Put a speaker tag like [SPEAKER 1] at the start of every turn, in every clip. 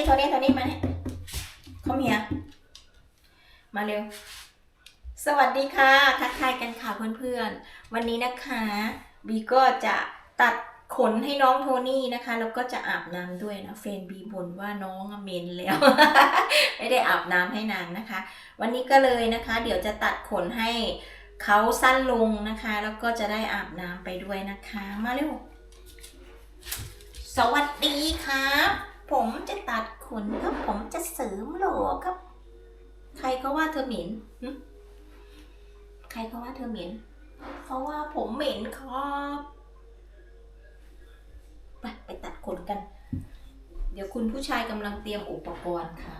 [SPEAKER 1] นี่โทนี่โทนี่มาเนี่ยเขาเมียมาเร็ว สวัสดีค่ะทักทายกันค่ะเพื่อนๆ วันนี้นะคะบีก็จะตัดขนให้น้องโทนี่นะคะ แล้วก็จะอาบน้ำด้วยนะเฟนบีบ่นว่าน้องเมนแล้ว ไม่ได้อาบน้ำให้นางนะคะ วันนี้ก็เลยนะคะ เดี๋ยวจะตัดขนให้เขาสั้นลงนะคะ แล้วก็จะได้อาบน้ำไปด้วยนะคะ มาเร็ว สวัสดีครับ ผมจะตัดขนครับ ผมจะเสริมโหลครับ ใครก็ว่าเธอเหม็นใครก็ว่าเธอเหม็น เพราะว่าผมเหม็นครับไปไปตัดขนกัน เดี๋ยวคุณผู้ชายกำลังเตรียมอุปกรณ์ค่ะ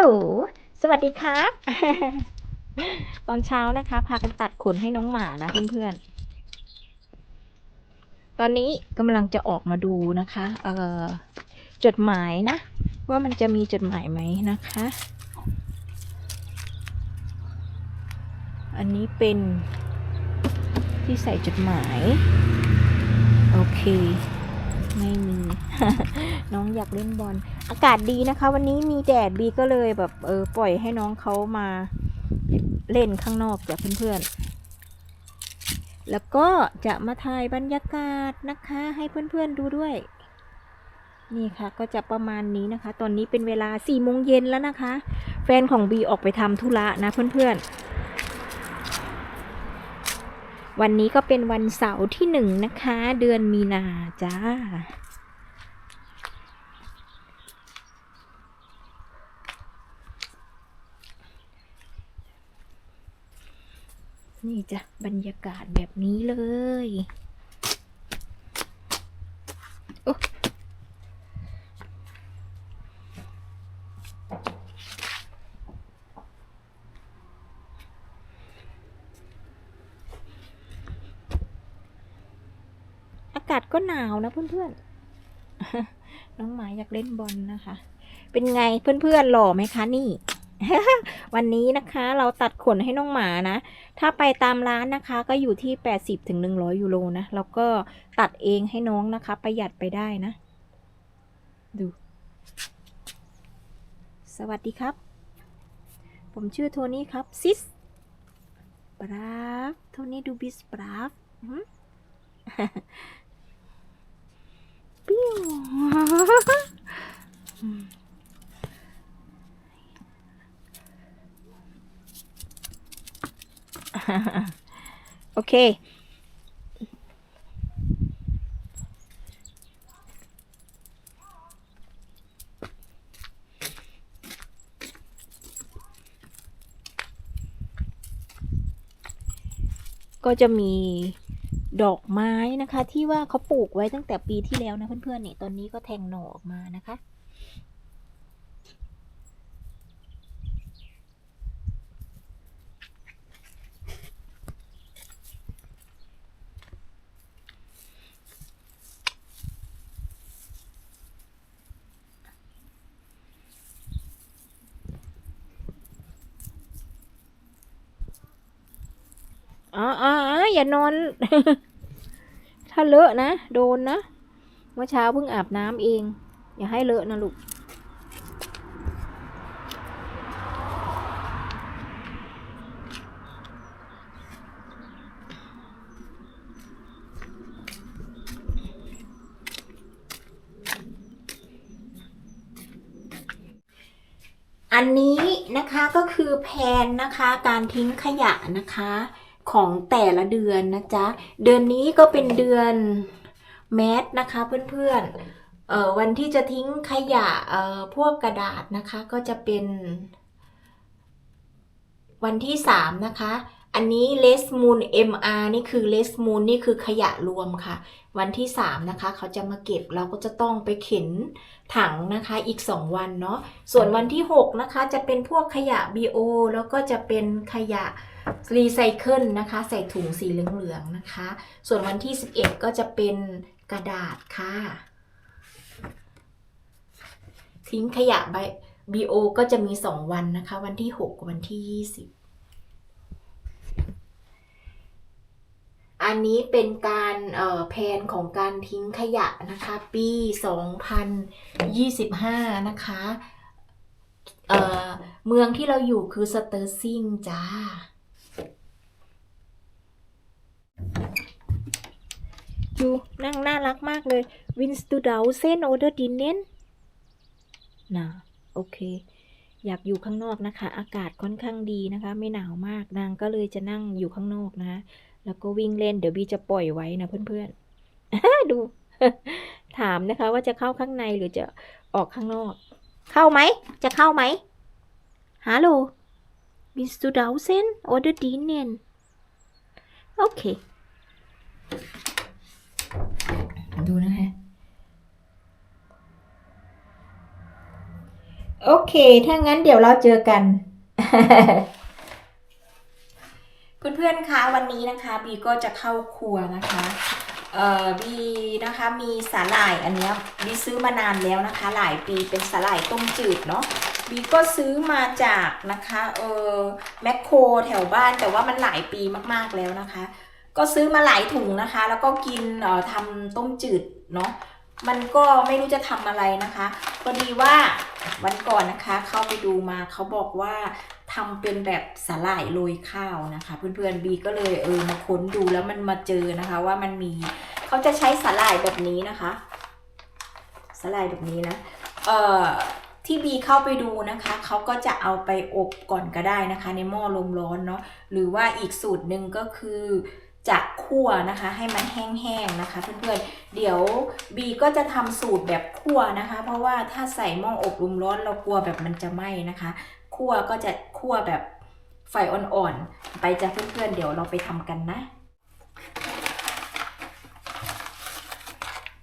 [SPEAKER 1] หลสวัสดีครับ ตอนเช้านะคะ พากันตัดขนให้น้องหมานะเพื่อนๆ ตอนนี้กำลังจะออกมาดูนะคะ เอ่อ จดหมายนะ ว่ามันจะมีจดหมายไหมนะคะ อันนี้เป็นที่ใส่จดหมาย โอเค ไม่มี น้องอยากเล่นบอล อากาศดีนะคะ วันนี้มีแดดบีก็เลยแบบเออปล่อยให้น้องเขามาเล่นข้างนอกจากเพื่อนๆ แล้วก็จะมาถ่ายบรรยากาศนะคะ ให้เพื่อนๆดูด้วย นี่ค่ะก็จะประมาณนี้นะคะ ตอนนี้เป็นเวลา4ี่โมงเย็นแล้วนะคะ แฟนของบีออกไปทำธุระนะเพื่อนๆวันนี้ก็เป็นวันเสาร์ที่หนึ่งนะคะ เดือนมีนาจ้า นี่จ้ะบรรยากาศแบบนี้เลยโอ๊ะอากาศก็หนาวนะเพื่อนๆ น้องหมาอยากเล่นบอลนะคะ เป็นไงเพื่อนๆหล่อไหมคะนี่ วันนี้นะคะเราตัดขนให้น้องหมานะ ถ้าไปตามร้านนะคะก็อยู่ที่ 80ถึง100ยูโรนะ แล้วก็ตัดเองให้น้องนะคะ ประหยัดไปได้นะ ดู สวัสดีครับ ผมชื่อโทนี่ครับ ซิส brav Tony du bist brav hm? ปิ้ว โอเค ก็จะมีดอกไม้นะคะ ที่ว่าเขาปลูกไว้ตั้งแต่ปีที่แล้วนะเพื่อนๆเนี่ยตอนนี้ก็แทงหน่อออกมานะคะ อ๋ออ๋ออย่านอน ถ้าเลอะนะ โดนนะ เมื่อเช้าเพิ่งอาบน้ำเอง อย่าให้เลอะนะลูก อันนี้นะคะก็คือแผนนะคะ การทิ้งขยะนะคะ ของแต่ละเดือนนะจ๊ะ เดือนนี้ก็เป็นเดือนแมสนะคะเพื่อนๆเอ่อวันที่จะทิ้งขยะเอ่อพวกกระดาษนะคะก็จะเป็น วันที่3นะคะ อันนี้ less moon mr นี่คือ less moon นี่คือขยะรวมค่ะ วันที่3นะคะ เขาจะมาเก็บเราก็จะต้องไปเข็นถังนะคะอีก2วันเนาะส่วนวันที่6นะคะจะเป็นพวกขยะ BO แล้วก็จะเป็นขยะ รีไซเคิลนะคะ ใส่ถุงสีเหลืองๆนะคะ ส่วนวันที่ 11 ก็จะเป็นกระดาษค่ะ ทิ้งขยะใบ BO ก็จะมี 2 วันนะคะ วันที่ 6 กับวันที่ 20 อันนี้เป็นการแผนของการทิ้งขยะนะคะ ปี 2025 นะคะเเมืองที่เราอยู่คือสเตอร์ซิงจ้า อยู่นั่งน่ารักมากเลยวินสตูดาเซนโอเดอร์ดินเนนนะโอเค อยากอยู่ข้างนอกนะคะ อากาศค่อนข้างดีนะคะ ไม่หนาวมากนางก็เลยจะนั่งอยู่ข้างนอกนะะแล้วก็วิ่งเล่นเดี๋ยวบีจะปล่อยไว้นะเพื่อนๆดู ถามนะคะว่าจะเข้าข้างในหรือจะออกข้างนอก เข้าไหม จะเข้าไหมฮัลโหลบินสตูดาวเซนออเดอร์ดีเนนโอเค ดูนะคะ โอเค ถ้างั้นเดี๋ยวเราเจอกันเพื่อนๆคะวันนี้นะคะบีก็จะเข้าครัวนะคะ เอ่อบีนะคะมีสาหร่ายอันเนี้ยบีซื้อมานานแล้วนะคะ หลายปีเป็นสาหร่ายต้มจืดเนาะบีก็ซื้อมาจากนะคะเออแมคโครแถวบ้านแต่ว่ามันหลายปีมากๆแล้วนะคะ ก็ซื้อมาหลายถุงนะคะ แล้วก็กินเอ่อทำต้มจืดเนาะมันก็ไม่รู้จะทำอะไรนะคะพอดีว่า วันก่อนนะคะเข้าไปดูมาเขาบอกว่าทำเป็นแบบสาหร่ายโรยข้าวนะคะ เพื่อนๆบีก็เลยเออมาค้นดูแล้วมันมาเจอนะคะ ว่ามันมีเขาจะใช้สาหร่ายแบบนี้นะคะสาหร่ายแบบนี้นะเอ่อที่บีเข้าไปดูนะคะเขาก็จะเอาไปอบก่อนก็ได้นะคะ ในหม้อลมร้อนเนาะหรือว่าอีกสูตรหนึ่งก็คือ จะคั่วนะคะ ให้มันแห้งๆนะคะ เพื่อนๆ เดี๋ยวบีก็จะทำสูตรแบบคั่วนะคะ เพราะว่าถ้าใส่หม้ออบลมร้อนเรากลัวแบบมันจะไหม้นะคะคั่วก็จะคั่วแบบไฟอ่อนๆ ไปจ้ะเพื่อนๆ เดี๋ยวเราไปทำกันนะ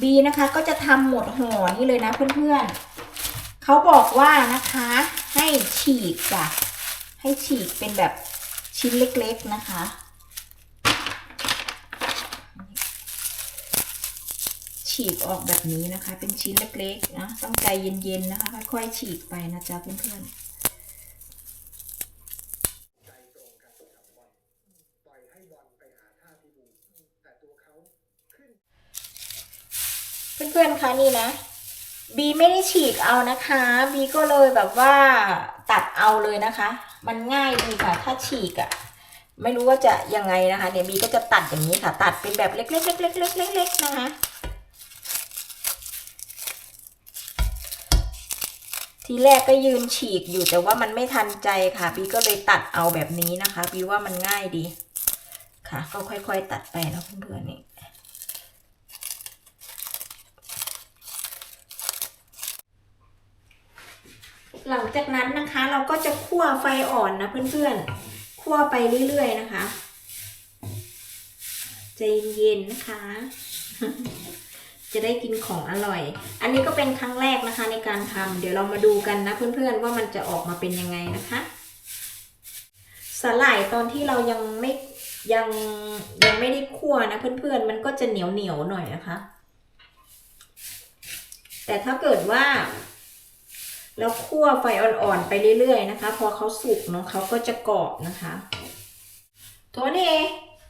[SPEAKER 1] บีนะคะก็จะทำหมดห่อนี่เลยนะเพื่อนๆเขาบอกว่านะคะ ให้ฉีกจ้ะให้ฉีกเป็นแบบชิ้นเล็กๆนะคะ ฉีกออกแบบนี้นะคะ เป็นชิ้นเล็กๆนะต้องใจเย็นๆนะคะ ค่อยๆฉีกไปนะจ๊ะเพื่อนๆ
[SPEAKER 2] ใจตรงกันกับบอลปล่อยให้บอลไปหาท่าพิบูลแต่ตัวเขาขึ้น
[SPEAKER 1] เพื่อนๆ คะนี่นะ บีไม่ได้ฉีกเอานะคะ บีก็เลยแบบว่าตัดเอาเลยนะคะ มันง่ายดีค่ะ ถ้าฉีกอะ่ะ ไม่รู้ว่าจะยังไงนะคะเดี๋ยวบีก็จะตัดอย่างนี้ค่ะ ตัดเป็นแบบเล็กๆเล็กๆเล็กๆเล็กๆนะคะ ทีแรกก็ยืนฉีกอยู่แต่ว่ามันไม่ทันใจค่ะบีก็เลยตัดเอาแบบนี้นะคะบีว่ามันง่ายดี ค่ะ ก็ค่อยๆตัดไปนะเพื่อนๆนี่หลังจากนั้นนะคะเราก็จะคั่วไฟอ่อนนะเพื่อนๆ คั่วไปเรื่อยๆนะคะ ใจเย็นๆนะคะ จะได้กินของอร่อย อันนี้ก็เป็นครั้งแรกนะคะในการทำเดี๋ยวเรามาดูกันนะเพื่อนๆว่ามันจะออกมาเป็นยังไงนะคะสาหร่ายตอนที่เรายังไม่ยังยังไม่ได้คั่วนะเพื่อนๆ มันก็จะเหนียวเหนียวหน่อยนะคะ แต่ถ้าเกิดว่า แล้วคั่วไฟอ่อนๆไปเรื่อยๆนะคะ พอเขาสุกเนาะเขาก็จะกรอบนะคะโทนี่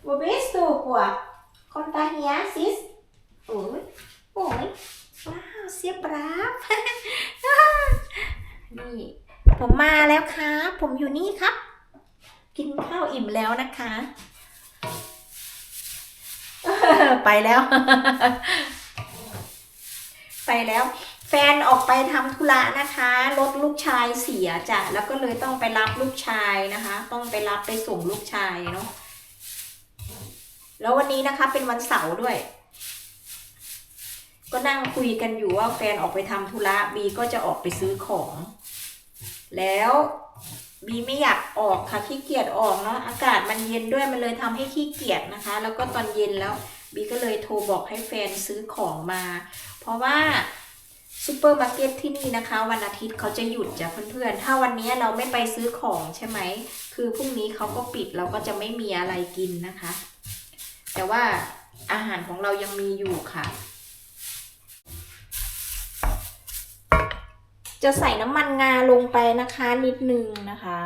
[SPEAKER 1] บูบิสตูกัวคอนตาเฮียซิสโอ้ย อ้ยว้าวเสียบราบนี่ ผมมาแล้วครับ ผมอยู่นี่ครับ กินข้าวอิ่มแล้วนะคะ ไปแล้ว ไปแล้ว แฟนออกไปทำธุระนะคะ รถลูกชายเสียจ้ะ แล้วก็เลยต้องไปรับลูกชายนะคะ ต้องไปรับไปส่งลูกชายเนาะ แล้ววันนี้นะคะเป็นวันเสาร์ด้วย ก็นั่งคุยกันอยู่ว่าแฟนออกไปทำธุระบีก็จะออกไปซื้อของ แล้วบีไม่อยากออกค่ะขี้เกียจออกเนาะอากาศมันเย็นด้วยมันเลยทำให้ขี้เกียจนะคะ แล้วก็ตอนเย็นแล้วบีก็เลยโทรบอกให้แฟนซื้อของมา เพราะว่าซูเปอร์มาร์เก็ตที่นี่นะคะ วันอาทิตย์เขาจะหยุดจ้ะเพื่อนๆ ถ้าวันนี้เราไม่ไปซื้อของใช่ไหม คือพรุ่งนี้เขาก็ปิดเราก็จะไม่มีอะไรกินนะคะ แต่ว่าอาหารของเรายังมีอยู่ค่ะ จะใส่น้ำมันงาลงไปนะคะนิดนึงนะคะ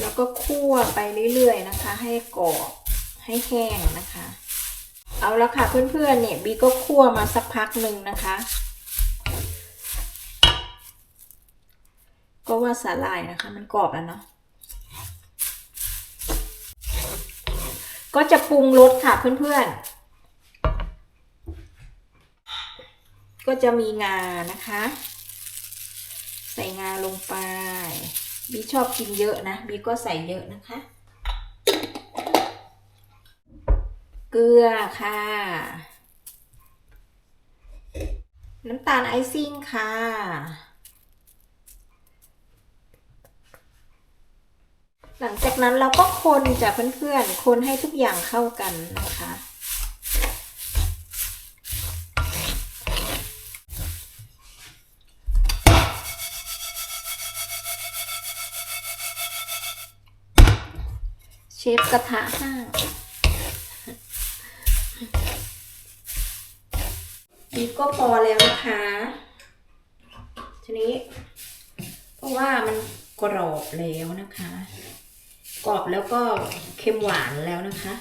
[SPEAKER 1] แล้วก็คั่วไปเรื่อยๆนะคะ ให้กรอบให้แห้งนะคะ เอาละค่ะเพื่อนๆเนี่ยบีก็คั่วมาสักพักหนึ่งนะคะ ก็ว่าสาหร่ายนะคะ มันกรอบแล้วเนาะ ก็จะปรุงรสค่ะเพื่อนๆ ก็จะมีงานะคะ ใส่งาลงไป บีชอบกินเยอะนะ บีก็ใส่เยอะนะคะ เกลือค่ะ น้ำตาลไอซิ่งค่ะ หลังจากนั้นเราก็คนจากเพื่อนๆ คนให้ทุกอย่างเข้ากันนะคะ เชฟกระทะห้างนี่ก็พอแล้วนะคะ ทีนี้ เพราะว่ามันกรอบแล้วนะคะ รอบแล้วก็เค็มหวานแล้วนะคะ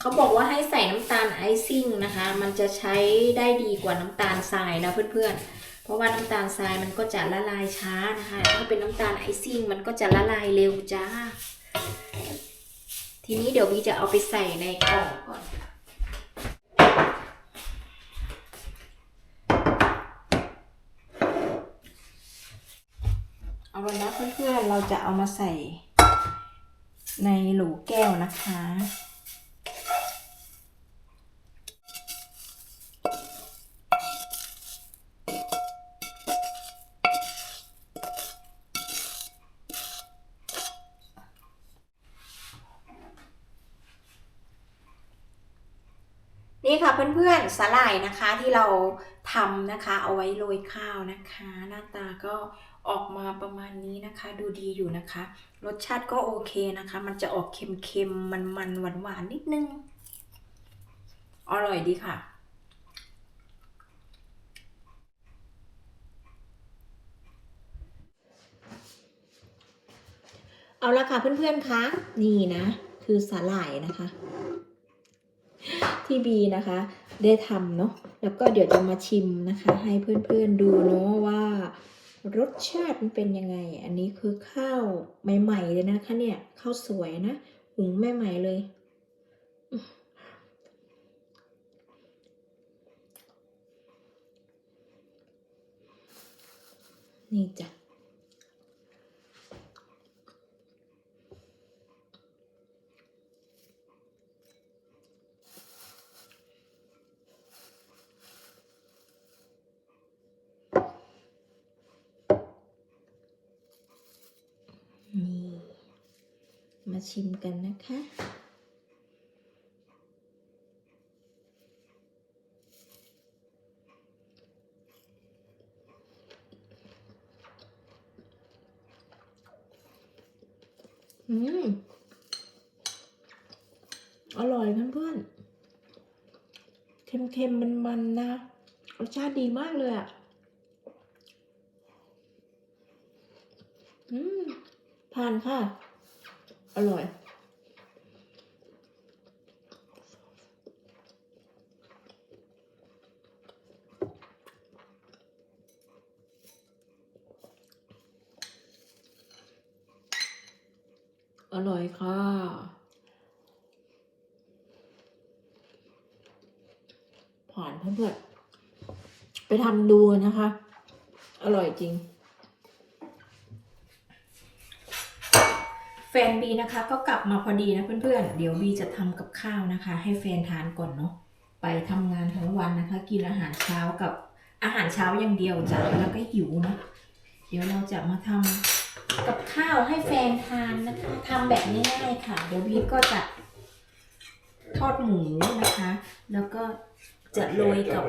[SPEAKER 1] เขาบอกว่าให้ใส่น้ำตาลไอซิ่งนะคะ มันจะใช้ได้ดีกว่าน้ำตาลทรายนะเพื่อนๆ เพราะว่าน้ำตาลทรายมันก็จะละลายช้านะคะ ถ้าเป็นน้ำตาลไอซิ่งมันก็จะละลายเร็วจ้า ทีนี้เดี๋ยวบีจะเอาไปใส่ในกล่องก่อน เพื่อนๆเราจะเอามาใส่ในโหลแก้วนะคะ นี่ค่ะเพื่อนๆสาหร่ายนะคะที่เราทำนะคะ เอาไว้โรยข้าวนะคะ หน้าตาก็ ออกมาประมาณนี้นะคะ ดูดีอยู่นะคะ รสชาติก็โอเคนะคะ มันจะออกเค็มๆ มันๆ หวานๆ นิดนึง อร่อยดีค่ะเอาละค่ะเพื่อนๆคะนี่นะ คือสาหร่ายนะคะ ที่บีนะคะ ได้ทำเนาะแล้วก็เดี๋ยวจะมาชิมนะคะ ให้เพื่อนๆดูเนาะว่า รสชาติมันเป็นยังไง อันนี้คือข้าวใหม่ๆเลยนะคะ เนี่ยข้าวสวยนะหุงใหม่ๆเลย นี่จ้ะ นี่ มาชิมกันนะคะ อืม อร่อยเพื่อนๆ เค็มๆ มันๆ นะ รสชาติดีมากเลยอะ อืม ผ่านค่ะ อร่อย อร่อยค่ะผ่านเพื่อนๆไปทำดูนะคะ อร่อยจริง แฟนบีนะคะก็กลับมาพอดีนะเพื่อนๆ เดี๋ยวบีจะทำกับข้าวนะคะ ให้แฟนทานก่อนเนาะ ไปทำงานทั้งวันนะคะ กินอาหารเช้ากับอาหารเช้าอย่างเดียวจ้ะแล้วก็หิวเนาะเดี๋ยวเราจะมาทำกับข้าวให้แฟนทานนะคะทำแบบง่ายๆค่ะ เดี๋ยวบีก็จะทอดหมูนะคะ แล้วก็จะโรยกับ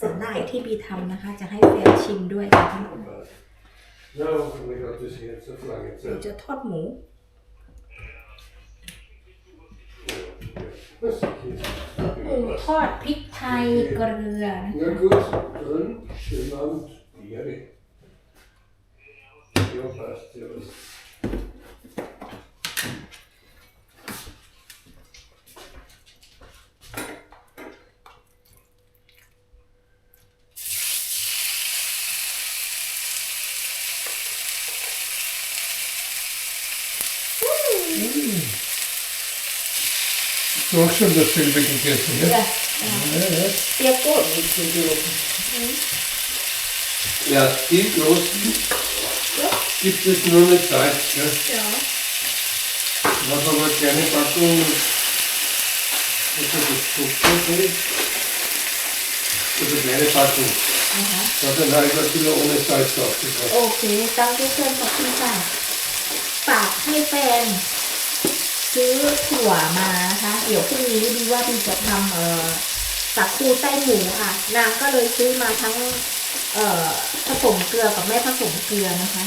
[SPEAKER 1] สาหร่ายที่บีทำนะคะ จะให้แฟนชิมด้วยค่ะ
[SPEAKER 3] Nou, kom ik dat dus hier zo lang het
[SPEAKER 1] เดี๋ยวจะทอดหมู
[SPEAKER 3] Dat is hier.
[SPEAKER 1] หมูทอดพริกไทยเกลือนะ
[SPEAKER 3] Ja,
[SPEAKER 1] คะ
[SPEAKER 3] goed. Drin, genannt Bieri. Ja, passt. Ja, Du hast schon dasselbe gegessen, ne?
[SPEAKER 1] จ้ะ
[SPEAKER 3] Ja, ja.
[SPEAKER 1] เปียกกุ้ง
[SPEAKER 3] Ja, die großen gibt es nur mit Salz. Gell?
[SPEAKER 1] เดี๋ยว
[SPEAKER 3] Was aber kleine Packung, also das Zuckerfeld, also kleine Packung,
[SPEAKER 1] นะคะ
[SPEAKER 3] da hat ein halber Kilo ohne Salz draufgebracht.
[SPEAKER 1] โอเคตั้งเพื่อนๆขอบคุณค่ะฝากให้แฟน ซื้อถั่วมานะคะเดี๋ยวพรุ่งนี้ดีว่าดีจะทำเอ่อสาคูไส้หมูค่ะนางก็เลยซื้อมาทั้งเอ่อผสมเกลือกับแม่ผสมเกลือนะคะ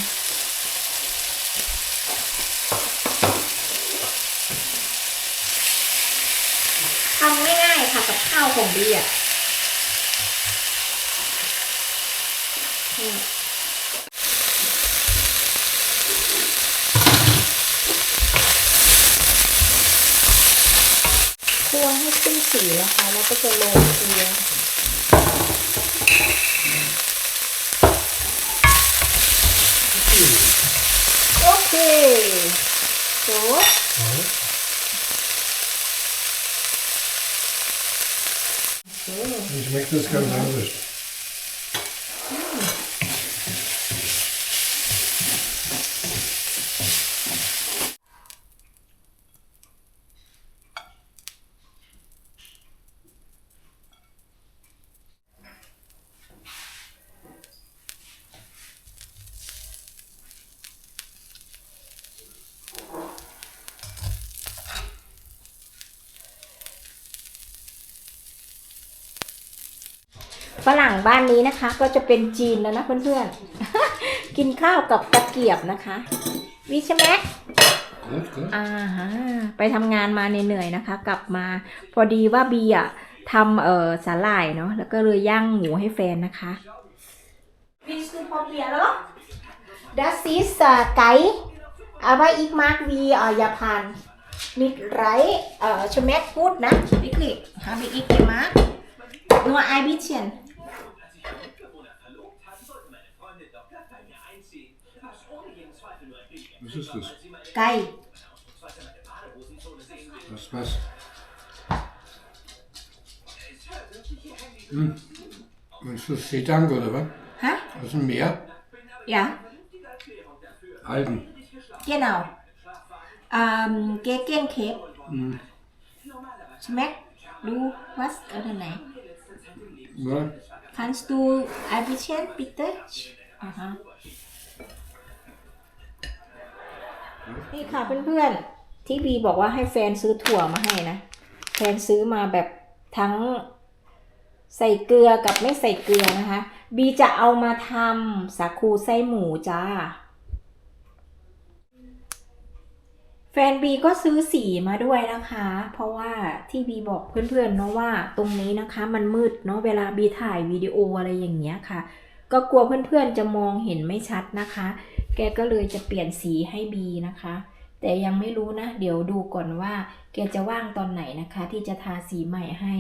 [SPEAKER 1] ทำง่ายๆค่ะกับข้าวของดีอะอืมคั่วให้ขึ้น สีนะคะ แล้วก็จะโรยเกลือโอเคจบโอเค
[SPEAKER 3] Wie schmeckt das ganz anders?.
[SPEAKER 1] ฝรั่งบ้านนี้นะคะ ก็จะเป็นจีนแล้วนะเพื่อนๆ กินข้าวกับตะเกียบนะคะ วิชแม็ก
[SPEAKER 3] Gut, gut.
[SPEAKER 1] อ่าฮะไปทำงานมาเหนื่อยๆนะคะ กลับมาพอดีว่าบีอะทำเอ่อสาหร่ายเนาะแล้วก็เลยย่างหมูให้แฟนนะคะวิสตูพอเบียแล้วดัซซิสไก่อาไว้อีกมาร์กวีอ่ายาพา
[SPEAKER 3] Was, was?
[SPEAKER 4] Es hört wirklich ihr Handy
[SPEAKER 3] Hm. Meinst du Seedank oder was?
[SPEAKER 1] ฮะ
[SPEAKER 3] Aus dem Meer?
[SPEAKER 4] bin, aber
[SPEAKER 1] Ja.
[SPEAKER 4] eine vernünftige Erklärung dafür.
[SPEAKER 3] Alten.
[SPEAKER 4] Nicht geschlafen.
[SPEAKER 1] genau
[SPEAKER 4] Schlafwagen.
[SPEAKER 1] อ่าเกเก้นเค้ก
[SPEAKER 3] Hm.
[SPEAKER 4] Normalerweise
[SPEAKER 1] ใช่ไหมดูวัสอะไรไหน
[SPEAKER 4] haben wir in letzter Zeit im Leben
[SPEAKER 3] Ja.
[SPEAKER 1] kannst du ein bisschen bitte อ่าฮะ นี่ค่ะเพื่อนๆ ที่บีบอกว่าให้แฟนซื้อถั่วมาให้นะ แฟนซื้อมาแบบทั้งใส่เกลือกับไม่ใส่เกลือนะคะ บีจะเอามาทำสาคูไส้หมูจ้า แฟนบีก็ซื้อสีมาด้วยนะคะ เพราะว่าที่บีบอกเพื่อนๆเนาะว่าตรงนี้นะคะมันมืดเนาะเวลาบีถ่ายวิดีโออะไรอย่างเงี้ยค่ะ ก็กลัวเพื่อนๆจะมองเห็นไม่ชัดนะคะ แกก็เลยจะเปลี่ยนสีให้บีนะคะ แต่ยังไม่รู้นะ เดี๋ยวดูก่อนว่า แกจะว่างตอนไหนนะคะ ที่จะทาสีใหม่ให้